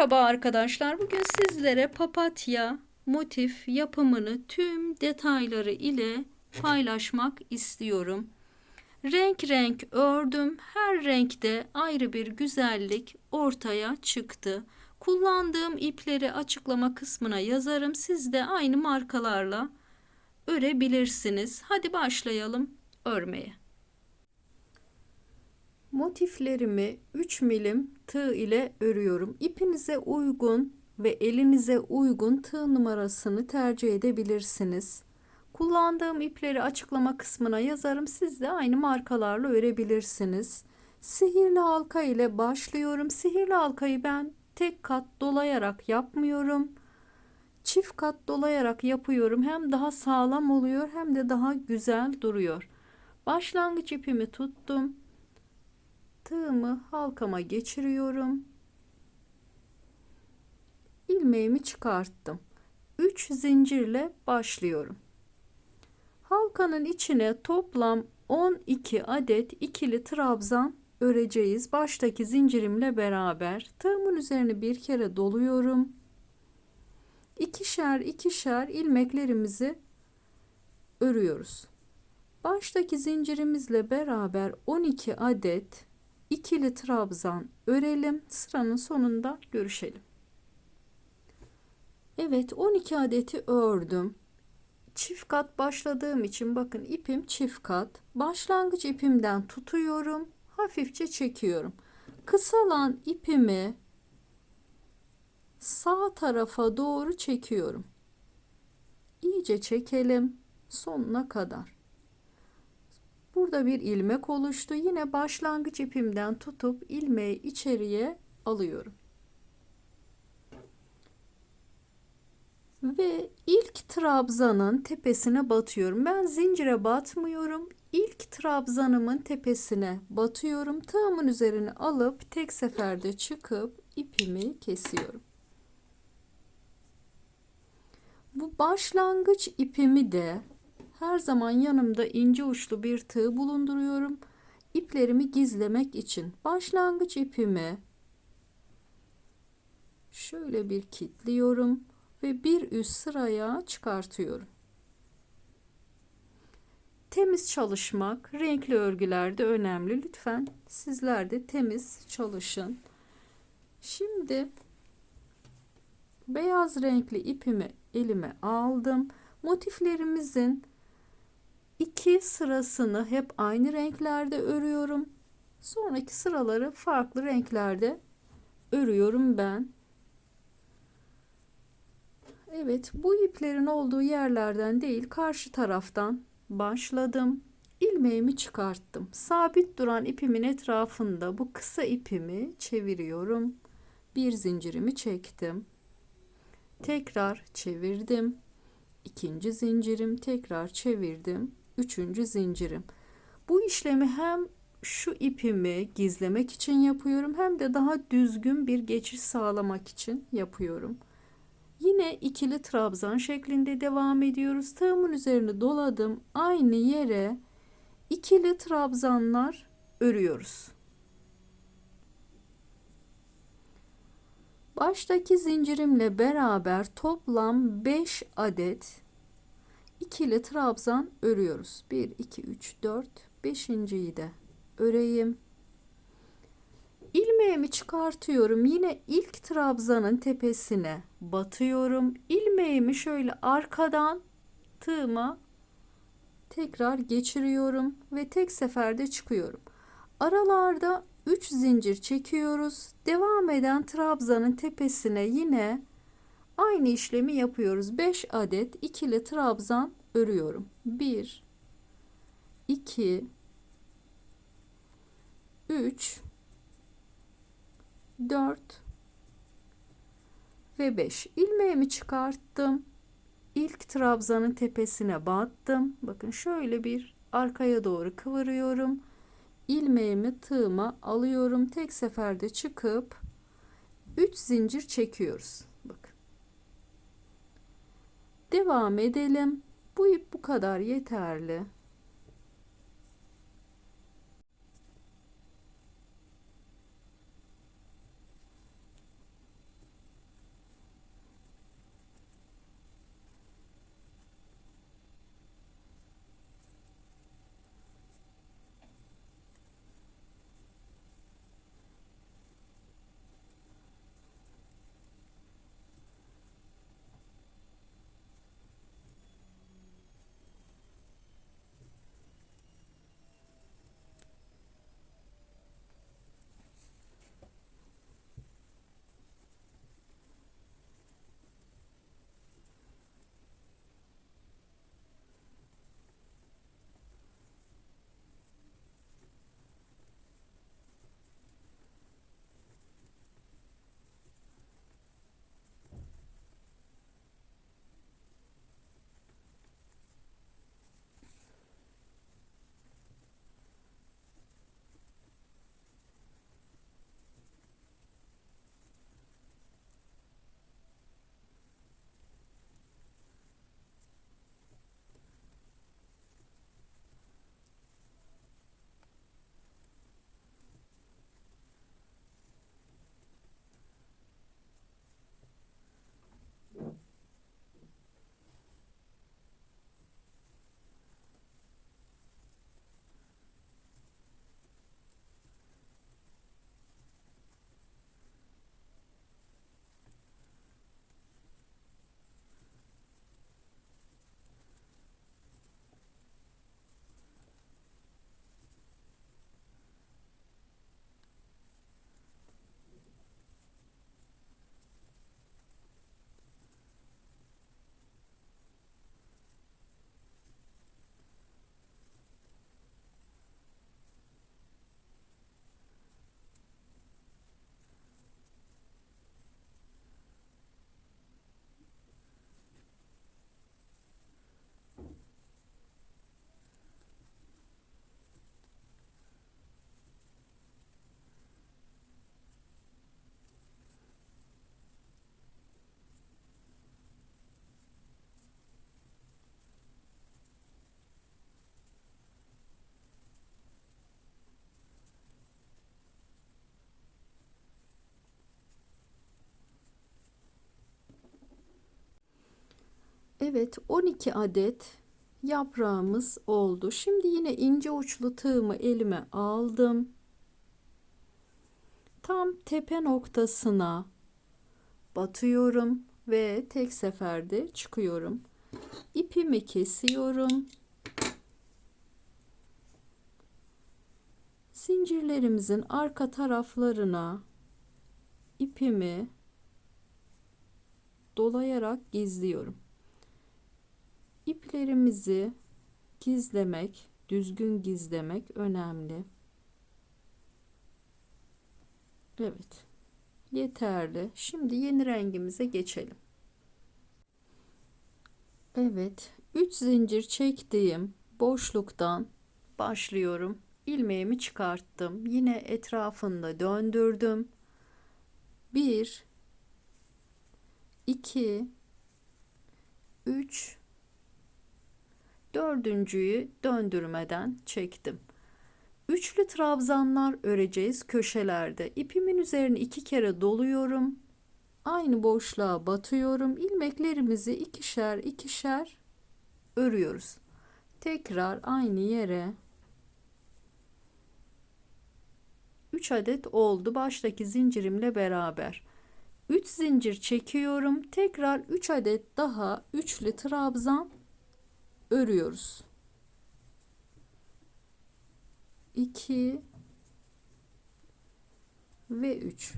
Merhaba arkadaşlar. Bugün sizlere papatya motif yapımını tüm detayları ile paylaşmak istiyorum. Renk renk ördüm. Her renkte ayrı bir güzellik ortaya çıktı. Kullandığım ipleri açıklama kısmına yazarım. Siz de aynı markalarla örebilirsiniz. Hadi başlayalım örmeye. Motiflerimi 3 milim tığ ile örüyorum. İpinize uygun ve elinize uygun tığ numarasını tercih edebilirsiniz. Kullandığım ipleri açıklama kısmına yazarım. Siz de aynı markalarla örebilirsiniz. Sihirli halka ile başlıyorum. Sihirli halkayı ben tek kat dolayarak yapmıyorum. Çift kat dolayarak yapıyorum. Hem daha sağlam oluyor hem de daha güzel duruyor. Başlangıç ipimi tuttum tığımı halkama geçiriyorum. ilmeğimi çıkarttım. 3 zincirle başlıyorum. Halkanın içine toplam 12 adet ikili trabzan öreceğiz. Baştaki zincirimle beraber tığımın üzerine bir kere doluyorum. İkişer ikişer ilmeklerimizi örüyoruz. Baştaki zincirimizle beraber 12 adet ikili trabzan örelim. Sıranın sonunda görüşelim. Evet 12 adeti ördüm. Çift kat başladığım için bakın ipim çift kat. Başlangıç ipimden tutuyorum. Hafifçe çekiyorum. Kısalan ipimi sağ tarafa doğru çekiyorum. İyice çekelim sonuna kadar. Burada bir ilmek oluştu. Yine başlangıç ipimden tutup ilmeği içeriye alıyorum. Ve ilk trabzanın tepesine batıyorum. Ben zincire batmıyorum. İlk trabzanımın tepesine batıyorum. Tığımın üzerine alıp tek seferde çıkıp ipimi kesiyorum. Bu başlangıç ipimi de her zaman yanımda ince uçlu bir tığ bulunduruyorum. İplerimi gizlemek için başlangıç ipimi şöyle bir kilitliyorum ve bir üst sıraya çıkartıyorum. Temiz çalışmak renkli örgülerde önemli. Lütfen sizler de temiz çalışın. Şimdi beyaz renkli ipimi elime aldım. Motiflerimizin iki sırasını hep aynı renklerde örüyorum. Sonraki sıraları farklı renklerde örüyorum ben. Evet bu iplerin olduğu yerlerden değil karşı taraftan başladım. ilmeğimi çıkarttım. Sabit duran ipimin etrafında bu kısa ipimi çeviriyorum. Bir zincirimi çektim. Tekrar çevirdim. İkinci zincirim tekrar çevirdim üçüncü zincirim. Bu işlemi hem şu ipimi gizlemek için yapıyorum hem de daha düzgün bir geçiş sağlamak için yapıyorum. Yine ikili trabzan şeklinde devam ediyoruz. Tığımın üzerine doladım. Aynı yere ikili trabzanlar örüyoruz. Baştaki zincirimle beraber toplam 5 adet ikili trabzan örüyoruz. 1 2 3 4 5.yi de öreyim. İlmeğimi çıkartıyorum. Yine ilk trabzanın tepesine batıyorum. İlmeğimi şöyle arkadan tığıma tekrar geçiriyorum ve tek seferde çıkıyorum. Aralarda 3 zincir çekiyoruz. Devam eden trabzanın tepesine yine Aynı işlemi yapıyoruz. 5 adet ikili trabzan örüyorum. 1 2 3 4 ve 5 ilmeğimi çıkarttım. İlk trabzanın tepesine battım. Bakın şöyle bir arkaya doğru kıvırıyorum. İlmeğimi tığıma alıyorum. Tek seferde çıkıp 3 zincir çekiyoruz. Devam edelim. Bu ip bu kadar yeterli. Evet 12 adet yaprağımız oldu. Şimdi yine ince uçlu tığımı elime aldım. Tam tepe noktasına batıyorum ve tek seferde çıkıyorum. İpimi kesiyorum. Zincirlerimizin arka taraflarına ipimi dolayarak gizliyorum. İplerimizi gizlemek, düzgün gizlemek önemli. Evet. Yeterli. Şimdi yeni rengimize geçelim. Evet. 3 zincir çektiğim boşluktan başlıyorum. ilmeğimi çıkarttım. Yine etrafında döndürdüm. 1 2 3 dördüncüyü döndürmeden çektim. Üçlü trabzanlar öreceğiz köşelerde. İpimin üzerine iki kere doluyorum. Aynı boşluğa batıyorum. İlmeklerimizi ikişer ikişer örüyoruz. Tekrar aynı yere 3 adet oldu baştaki zincirimle beraber. 3 zincir çekiyorum. Tekrar 3 adet daha üçlü trabzan örüyoruz. 2 ve 3.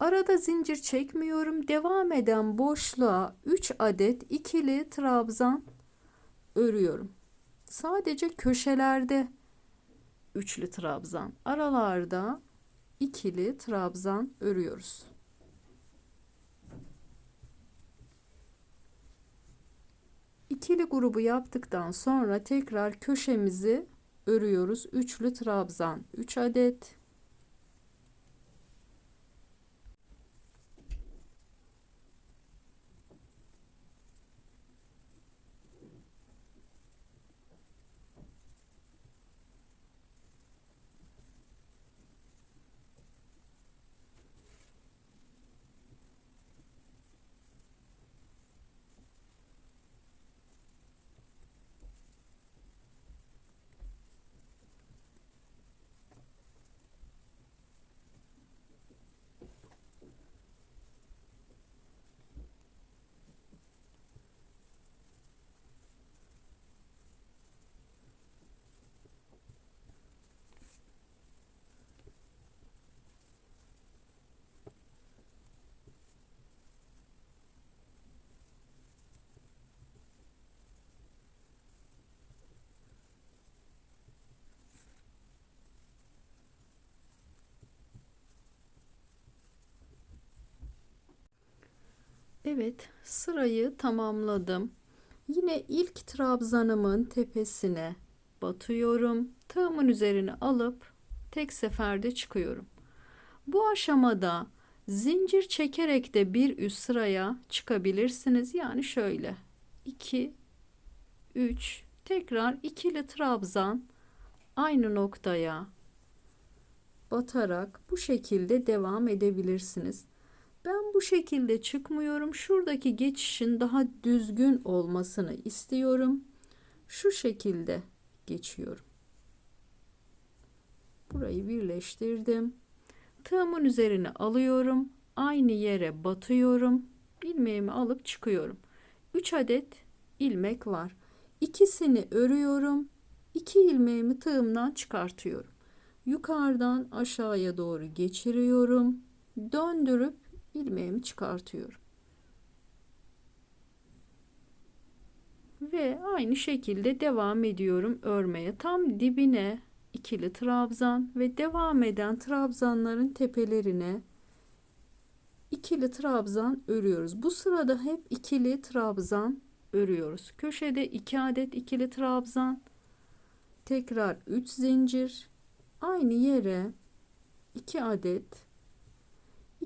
Arada zincir çekmiyorum. Devam eden boşluğa 3 adet ikili trabzan örüyorum. Sadece köşelerde üçlü trabzan, aralarda ikili trabzan örüyoruz. İkili grubu yaptıktan sonra tekrar köşemizi örüyoruz. Üçlü trabzan 3 adet. Evet, sırayı tamamladım. Yine ilk trabzanımın tepesine batıyorum. Tığımın üzerine alıp tek seferde çıkıyorum. Bu aşamada zincir çekerek de bir üst sıraya çıkabilirsiniz. Yani şöyle 2 3 tekrar ikili trabzan aynı noktaya batarak bu şekilde devam edebilirsiniz. Ben bu şekilde çıkmıyorum. Şuradaki geçişin daha düzgün olmasını istiyorum. Şu şekilde geçiyorum. Burayı birleştirdim. Tığımın üzerine alıyorum. Aynı yere batıyorum. ilmeğimi alıp çıkıyorum. 3 adet ilmek var. İkisini örüyorum. 2 ilmeğimi tığımdan çıkartıyorum. Yukarıdan aşağıya doğru geçiriyorum. Döndürüp ilmeğimi çıkartıyorum. Ve aynı şekilde devam ediyorum örmeye. Tam dibine ikili trabzan ve devam eden trabzanların tepelerine ikili trabzan örüyoruz. Bu sırada hep ikili trabzan örüyoruz. Köşede 2 adet ikili trabzan, tekrar 3 zincir, aynı yere 2 adet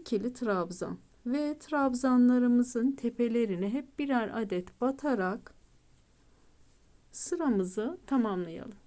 ikili trabzan ve trabzanlarımızın tepelerine hep birer adet batarak sıramızı tamamlayalım.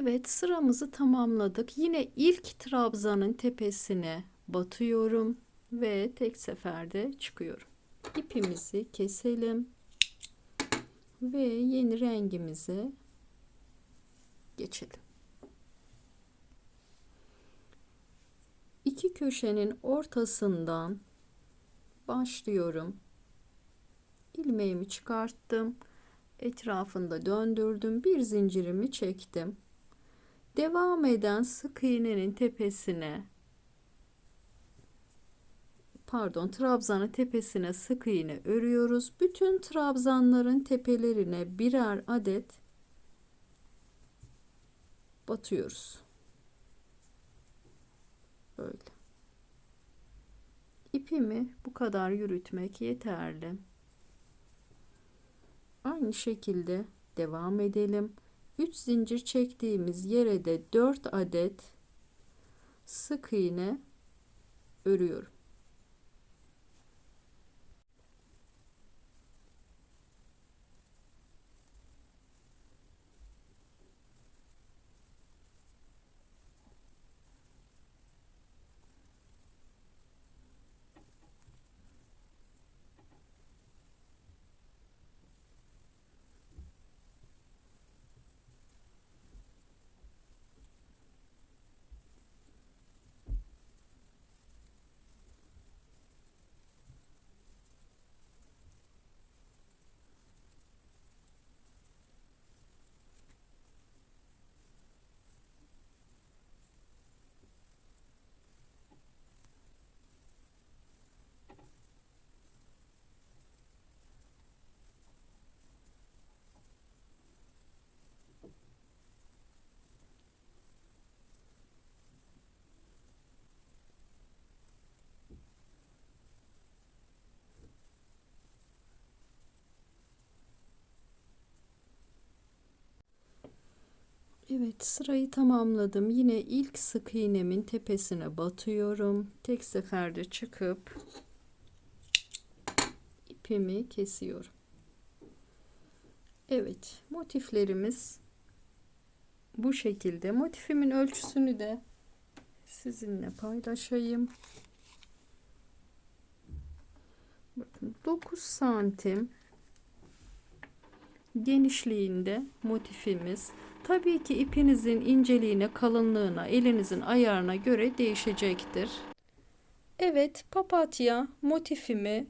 Evet sıramızı tamamladık. Yine ilk trabzanın tepesine batıyorum ve tek seferde çıkıyorum. İpimizi keselim ve yeni rengimize geçelim. İki köşenin ortasından başlıyorum. İlmeğimi çıkarttım. Etrafında döndürdüm. Bir zincirimi çektim. Devam eden sık iğnenin tepesine pardon trabzanın tepesine sık iğne örüyoruz. Bütün trabzanların tepelerine birer adet batıyoruz. Böyle. İpimi bu kadar yürütmek yeterli. Aynı şekilde devam edelim. 3 zincir çektiğimiz yere de 4 adet sık iğne örüyorum. Evet sırayı tamamladım. Yine ilk sık iğnemin tepesine batıyorum. Tek seferde çıkıp ipimi kesiyorum. Evet motiflerimiz bu şekilde. Motifimin ölçüsünü de sizinle paylaşayım. Bakın 9 santim genişliğinde motifimiz. Tabii ki ipinizin inceliğine, kalınlığına, elinizin ayarına göre değişecektir. Evet, papatya motifimi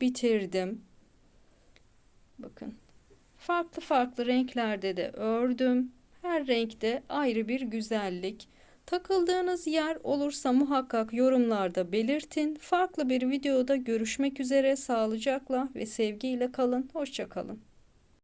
bitirdim. Bakın. Farklı farklı renklerde de ördüm. Her renkte ayrı bir güzellik. Takıldığınız yer olursa muhakkak yorumlarda belirtin. Farklı bir videoda görüşmek üzere sağlıcakla ve sevgiyle kalın. Hoşçakalın.